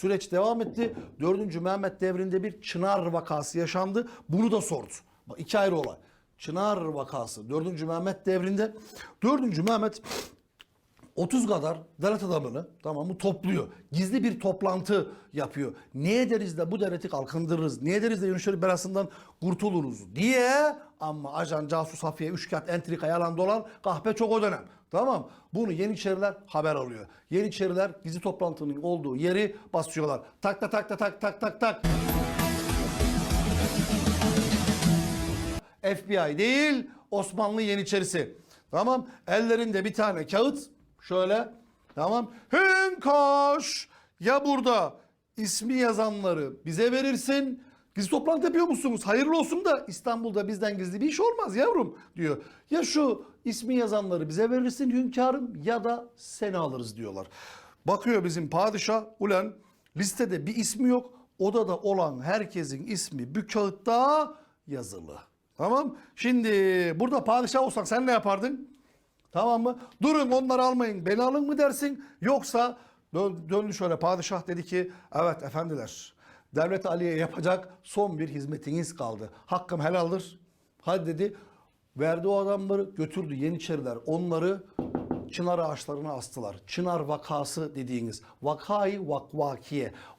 Süreç devam etti. 4. Mehmet devrinde bir Çınar vakası yaşandı. Bunu da sordu. Bak iki ayrı olay. Çınar vakası 4. Mehmet devrinde 4. Mehmet 30 kadar devlet adamını tamam mı topluyor. Gizli bir toplantı yapıyor. Ne ederiz de bu devleti kalkındırırız. Ne ederiz de Yunusları belasından kurtuluruz diye ama ajan casus hafiye üç kat entrika yalan dolan kahpe çok o dönem. Tamam Bunu Yeniçeriler haber alıyor. Yeniçeriler gizli toplantının olduğu yeri basıyorlar. Tak tak tak tak tak tak tak. FBI değil Osmanlı Yeniçerisi. Tamam ellerinde bir tane kağıt şöyle tamam Hünkoş ya burada ismi yazanları bize verirsin. Gizli toplantı yapıyor musunuz? Hayırlı olsun da İstanbul'da bizden gizli bir iş olmaz yavrum diyor. Ya şu ismi yazanları bize verirsin hünkârım ya da seni alırız diyorlar. Bakıyor bizim padişah ulan listede bir ismi yok. Odada olan herkesin ismi bir kağıtta yazılı. Tamam. Şimdi burada padişah olsak sen ne yapardın? Tamam mı? Durun onları almayın. Beni alın mı dersin? Yoksa dön, döndü şöyle padişah dedi ki evet efendiler Devlet Ali'ye yapacak son bir hizmetiniz kaldı. Hakkım helaldir. Hadi dedi. Verdi o adamları götürdü Yeniçeriler. Onları çınar ağaçlarına astılar. Çınar vakası dediğiniz vakayı vakvakiye.